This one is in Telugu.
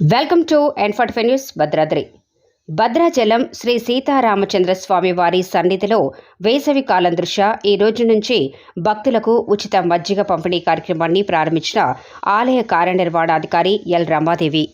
Welcome to N forty news Bhadradri. Bhadrachalam Sri Sitaramachandra Swamy వారి సన్నిధిలో వేసవి కాలం దృష్ట్యా ఈ రోజు నుంచి భక్తులకు ఉచిత మజ్జిగ పంపిణీ కార్యక్రమాన్ని ప్రారంభించిన ఆలయ కార్యనిర్వహణాధికారి ఎల్ రమాదేవి.